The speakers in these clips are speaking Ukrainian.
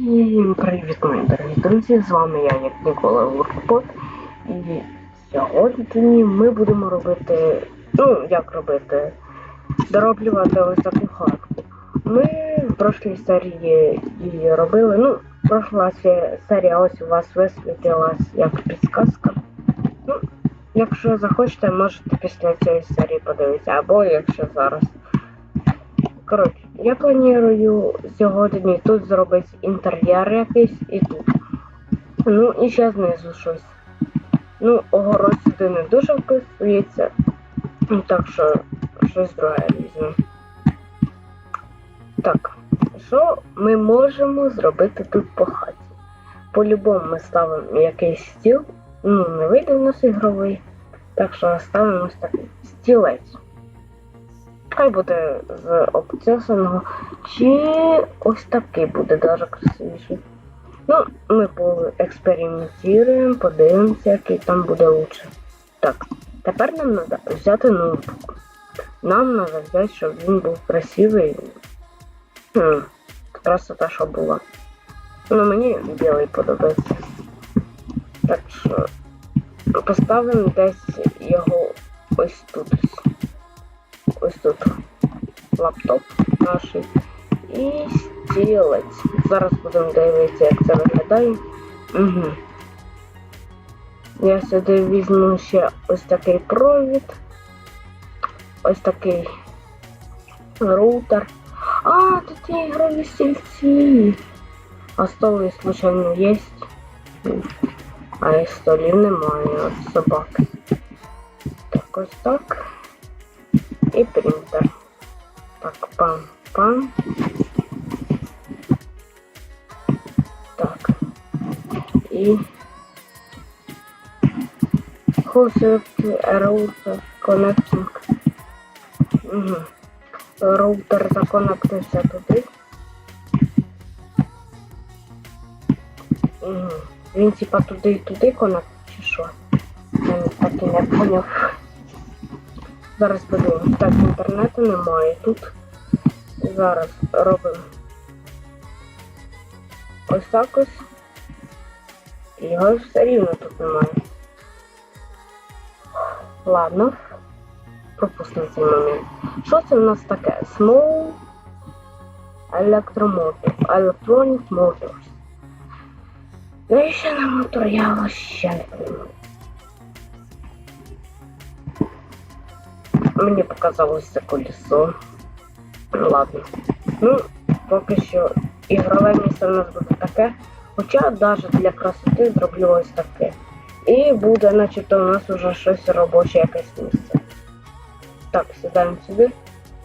Всім привіт, мої дорогі друзі! З вами я, як Нікола Луркпот. І сьогодні ми будемо робити. Ну, як робити? Дороблювати ось таку хатку. Ми в прошлій серії її робили. Ну, пройшла се- серія ось у вас висвітилась як підсказка. Ну, якщо захочете, можете після цієї серії подивитися, або якщо зараз. Коротше, я планую сьогодні тут зробити інтер'єр якийсь і тут. Ну і ще знизу щось. Ну, огород сюди не дуже вписується. Ну, Так що щось друге візьму. Так, що ми можемо зробити тут по хаті? По-любому ми ставимо якийсь стіл. Ну, не вийде у нас ігровий. Так що ставимо ось такий стілець. Хай буде з обтесаного. Чи ось такий буде дуже красивіший. Ну, ми поекспериментуємо, подивимося, який там буде лучше. Так, тепер нам треба взяти ноутбук. Нам треба взяти, щоб він був красивий. Хм, красота, що була. Ну, мені білий подобається. Так що поставимо десь його ось тут. Ось тут лаптоп наш і стілець. Зараз будемо дивитися, як це виглядає. Угу. Я сюди візьму ще ось такий провід. Ось такий роутер. А, тут є ігрові стільці. А столи, случайно, є. А і столів немає, от собаки. Так, ось так. І принтер. Так, пам-пам. Так. І Concept Router Connecting. Угу. Роутер законектився туди. Угу. Він типа туди і туди конект, чи що? Я так і не поняв. Зараз подивимось. Так, інтернету немає тут. Зараз робимо ось так ось. І Його все рівно тут немає. Ладно. Пропустимо цей момент. Що це в нас таке? Small Electromotive. Electronic Motors. Навіщо нам мотор? Я ще не розумію. Мені показалось це колесо. Ну ладно. Ну, поки що ігрове місце в нас буде таке. Хоча навіть для красоти зроблю ось таке. І буде, начебто, у нас вже щось робоче якесь місце. Так, сідаємо сюди.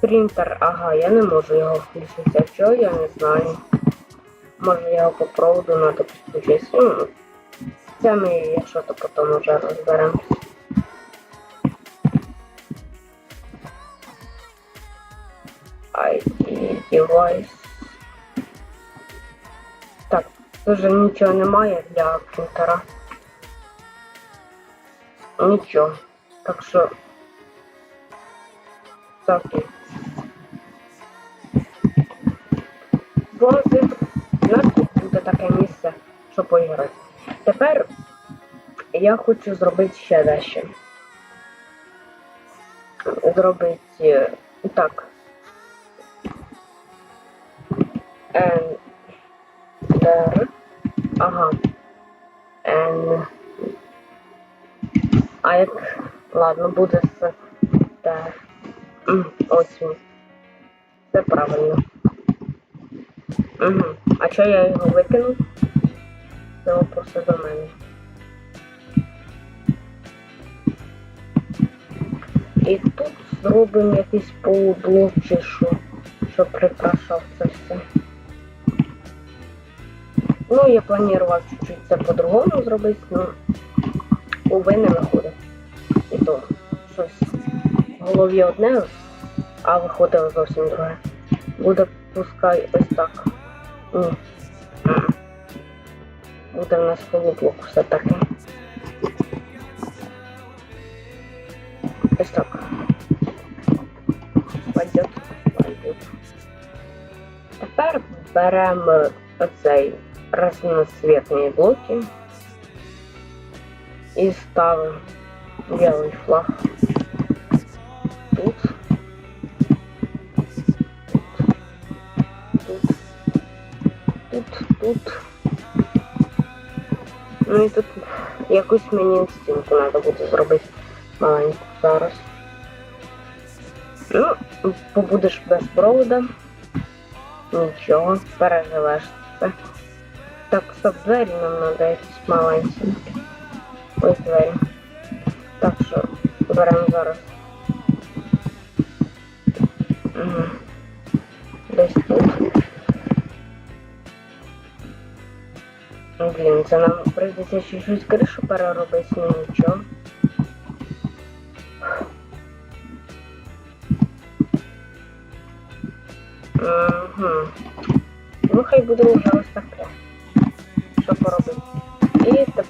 Принтер, ага, я не можу його включити. А чого, я не знаю. Може його по проводу треба підключити. Ну, це ми, якщо то потім вже розберемося. IT device. Так, дуже нічого немає для принтера. Нічого. Так що. Так. Бонзи. У нас буде таке місце, щоб поіграти. Тепер я хочу зробити ще дещо. Зробити так. Н. Др. Ага. Н. А як. Ладно, буде з Т. Ось він. Це правильно. Угу. А чого я його викинув? Це вопроси до мене. І тут зробимо якийсь полублок чи що, щоб прикрашав це все. Ну, я планував чуть-чуть це по-другому зробити, ну, уви не виходить. І то щось в голові одне, а виходило зовсім друге. Буде пускай ось так. Ні. Буде в нас полублок все таке. Ось так. Пойдет, пойдет. Тепер беремо оцей разноцветні блоки і ставимо білий флаг тут. Тут. Тут, тут. Ну і тут якусь мені стінку треба буде зробити маленьку зараз. Ну, побудеш без провода. Нічого, переживеш це. Так, стоп, двері нам треба якісь маленькі. Ось двері. Так що беремо зараз. Мгм. Десь тут. Ну, Блін, це нам прийдеться чуть-чуть кришу переробити, ну нічого. Угу. Ну, хай буде вже ось таке.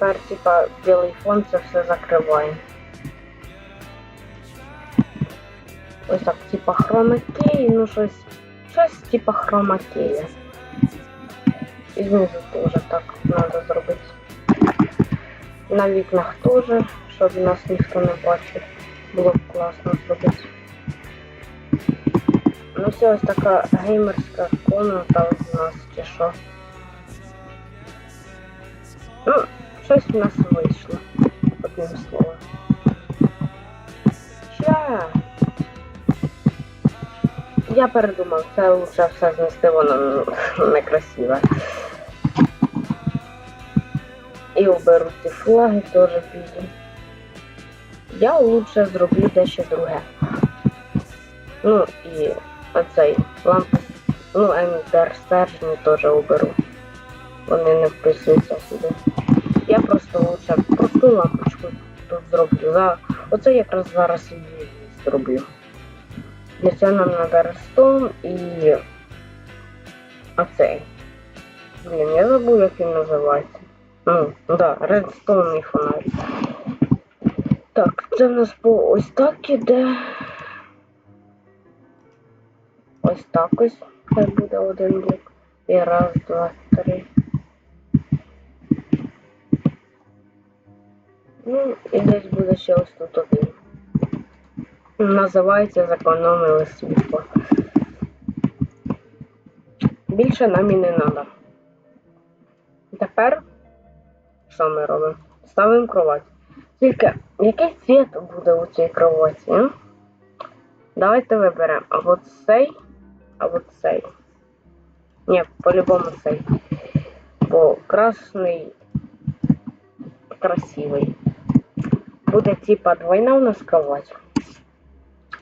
Що поробити. І тепер, типа, білий фон це все закриває. Ось так, типа хромакей, ну щось. Щось типа хромакея. І знизу теж так треба зробити. На вікнах теж, щоб нас ніхто не бачив. Було б класно зробити. Ну все, ось така геймерська комната у нас чи що. Ну, щось в нас вийшло, одним словом. Ща. Я передумав, це лучше все знести, воно некрасиве. І оберу ці флаги теж піду. Я лучше зроблю дещо друге. Ну і оцей лампи, ну ендер стержні теж оберу. Вони не вписуються сюди. Я просто лучше просту лампочку тут зроблю. За... Оце якраз зараз і зроблю. Для цього нам треба рестон і оцей. Блін, я забув, як він називається. Ну, да, редстоунний фонарь. Так, це в нас по ось так іде. Ось так ось. Хай буде один блок. І раз, два, три. Ну, і десь буде ще ось тут один. Називається зекономили світло. Більше нам і не треба. Тепер що ми робимо? Ставимо кровать. Тільки який цвіт буде у цій кроваті? Давайте виберемо або цей, або цей. Ні, по-любому цей. Бо красний красивий. Буде типа двойна у нас кровать.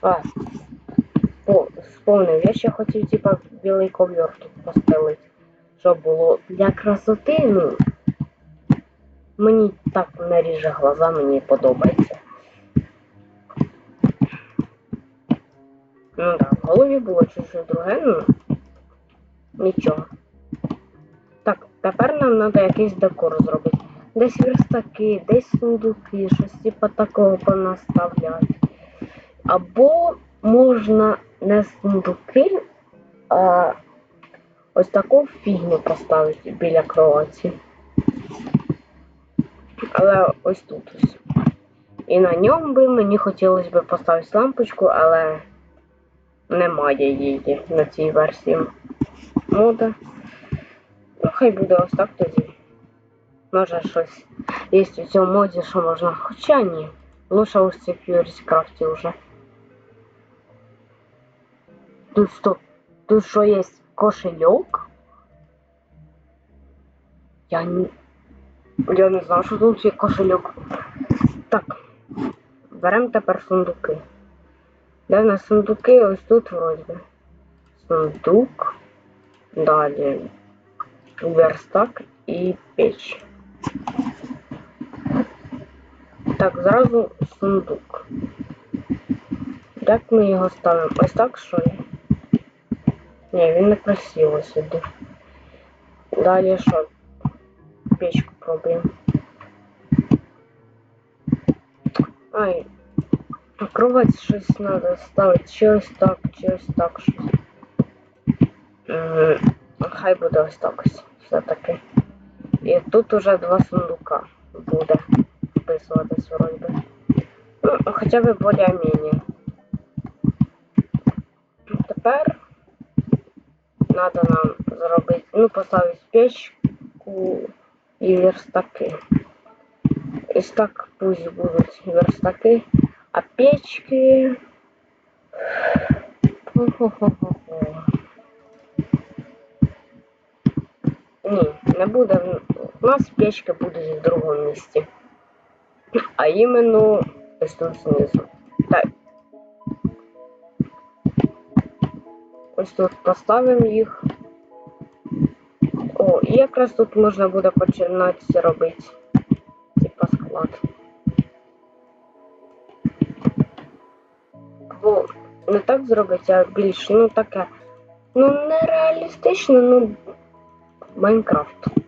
А, о, вспомнив, я ще хотів типа білий ковер тут постелити. Щоб було для красоти, ну. Мені так не ріже глаза, мені подобається. Ну так, в голові було чуть-чуть друге, ну нічого. Так, тепер нам треба якийсь декор зробити. Десь верстаки, десь сундуки, щось типа такого понаставляти. Або можна не сундуки, а ось таку фігню поставити біля кроваті. Але ось тут ось. І на ньому би мені хотілося б поставити лампочку, але немає її на цій версії мода. Ну, хай буде ось так тоді. Може щось є у цьому моді, що можна. Хоча ні. Лучше ось це Craft вже. Тут стоп. Тут що є кошельок? Я не... Я не знав, що тут є кошельок. Так. Беремо тепер сундуки. Де в нас сундуки? Ось тут вроді. Сундук. Далі. Верстак і печ. Так, зразу сундук. Як ми його ставимо? Ось так що ли? Ні, він не красиво сюди. Далі що? Печку пробуємо. Ай, кровать щось треба ставити, чи так, чи так щось. Хай буде ось так ось. все-таки. І тут уже два сундука буде вписуватись вроді. Ну, хоча б более-менее. Тепер треба нам зробити, ну, поставити печку і верстаки. Ось так пусть будуть верстаки, а печки. Ні, не буде. У нас печки будуть в другому місці. А іменно ось тут знизу. Так. Ось тут поставимо їх. О, і якраз тут можна буде починати робити. Типа склад. Або не так зробити, а більш, ну таке. Ну, не реалістично, ну Майнкрафт.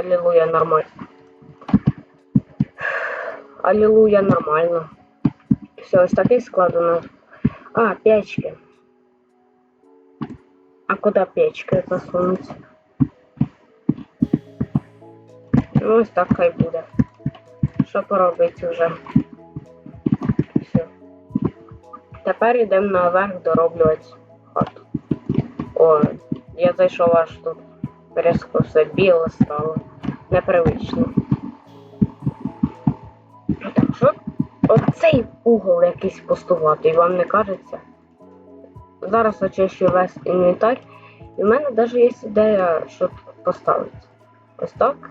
Аллилуйя, нормально. Аллилуйя, нормально. Все, ось такий склад у нас. А, печки. А куди печки засунуть? Ну, ось так хай буде. Що поробити вже? Все. Тепер йдемо наверх дороблювати хату. О, я зайшов аж тут. Резко все біле стало. Непривично. Так що оцей угол якийсь пустуватий, вам не кажеться? Зараз очищу весь інвентар. І в мене навіть є ідея, що поставити. Ось так.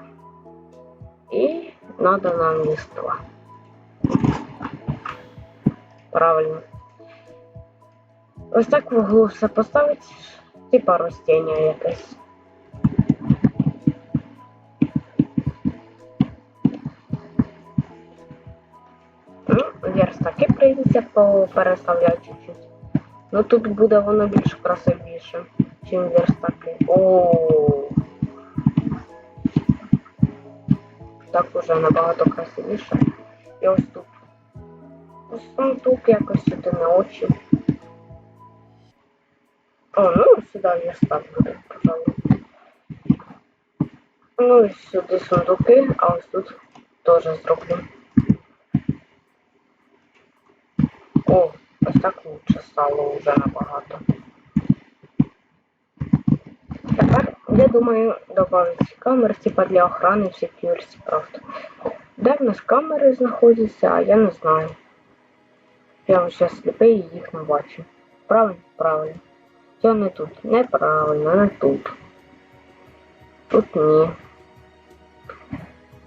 І треба нам листва. Правильно. Ось так в углу все поставити, типа ростіння якесь. Прийдеться попереставляти чуть-чуть. Ну тут буде воно більш красивіше, чим верстаки. О. Так уже набагато красивіше. І ось тут. Ось сундук якось сюди на очі. О, ну сюди верстак буде, пожалуй. Ну і сюди сундуки, а ось тут теж зроблю. О, ось так лучше стало вже набагато. Тепер, я думаю, добавить камер, типа для охрани в security, правда. Де в нас камери знаходяться, а я не знаю. Я ось зараз сліпий і їх не бачу. Правильно? Правильно. Це не тут. Неправильно, не тут. Тут ні.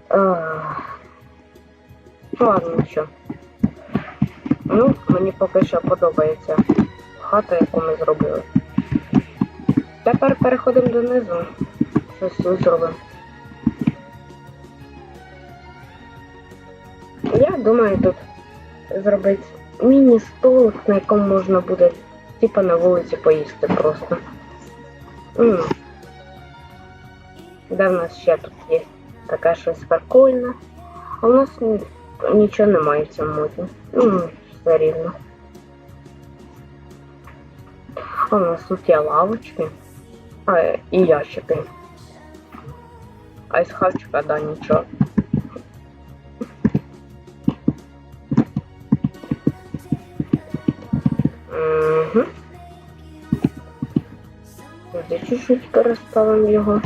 Ах. Ну ладно, нічого. Ну, мені поки що подобається хата, яку ми зробили. Тепер переходимо донизу. Щось тут зробимо. Я думаю тут зробити міні-столик, на якому можна буде типа на вулиці поїсти просто. М. Де в нас ще тут є таке щось прикольне. А у нас ні- нічого немає в цьому моді. Ну, все рівно. У нас тут є лавочки. А, і ящики. А із хавчика, да, нічого. Угу. Чуть-чуть переставимо його.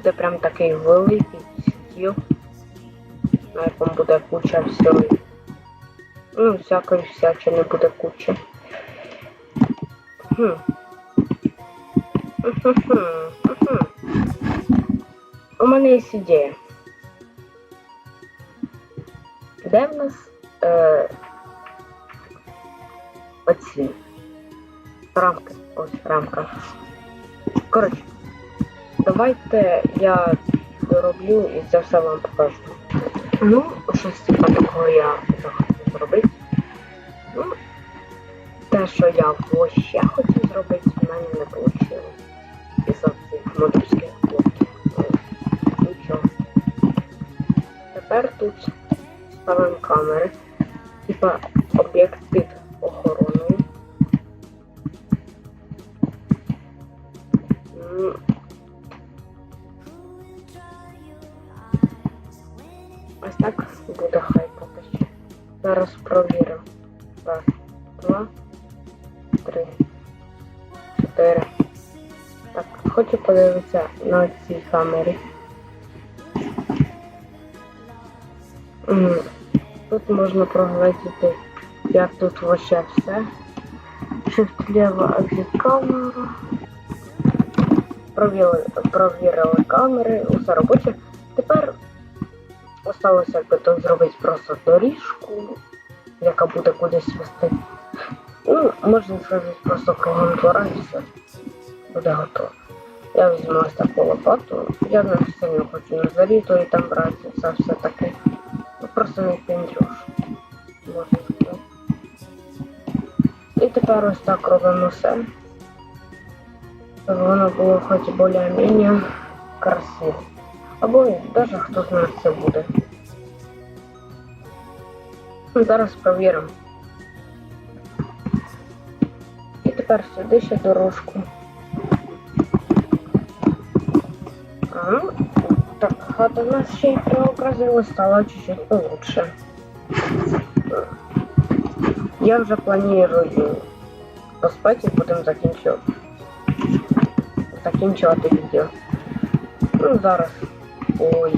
Буде прям такий великий стіл, на якому буде куча всього. Ну, всякої всячини буде куча. Хм. У мене є ідея. Де в нас е, оці рамки? Ось рамка. Коротше, давайте я дороблю і це все вам покажу. Ну, щось типа такого я захотів зробити. Ну, те, що я ще хотів зробити, в мене не вийшло. Із-за цих модульських блоків. Ну, Нічого. Тепер тут ставимо камери. Типа об'єкт Зараз. Раз, два, три, чотири. Так, хочу подивитися на цій камері. Тут можна проглядіти, як тут вообще все. Shift лево exit камеру. Провірили, провірили камери, усе робоче. Тепер осталося якби тут зробити просто доріжку, яка буде кудись вести. Ну, можна зробити просто кругом двора і все. Буде готово. Я візьму ось таку лопату. Я не сильно хочу на зарі, то і там брати це все таке. Ну просто не пендрюш. Можна. І тепер ось так робимо все. Щоб воно було хоч більш-менш красиво. Або навіть хто знає, це буде. Зараз провіримо. І тепер сюди ще дорожку. А, так, хата у нас ще й преобразилась, стала чуть-чуть получше. Я вже планую поспати і будемо закінчувати. Закінчувати відео. Ну, зараз. Ой,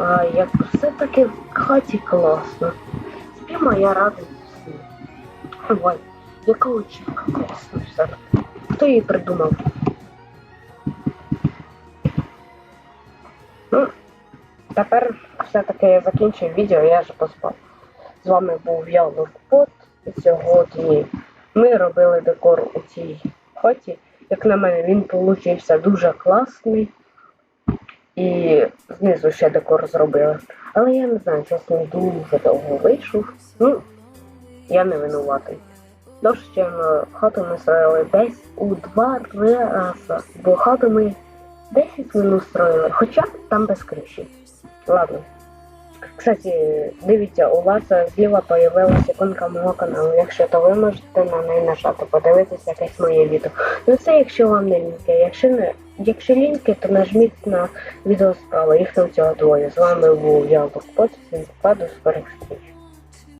а як все-таки в хаті класно. Спіма я радий всім. Ой, яка очівка класна все-таки. Хто її придумав? Ну, тепер все-таки я закінчив відео, я вже поспав. З вами був я, Лукпот. Сьогодні ми робили декор у цій хаті. Як на мене, він получився дуже класний. І знизу ще декор зробили. Але я не знаю, чесно дуже довго вийшов. Ну, я не винуватий. Тож хату ми строїли десь у два-три рази. Бо хату ми 10 минут строїли, хоча там без криші. Ладно. Кстати, дивіться, у вас зліва появилася іконка мого каналу. Якщо то ви можете на неї нажати, подивитися якесь моє відео. Ну це якщо вам не ліньки. Якщо не якщо ліньки, то нажміть на відео справа. Їх там цього двоє. З вами був я всім до скорих зустріч.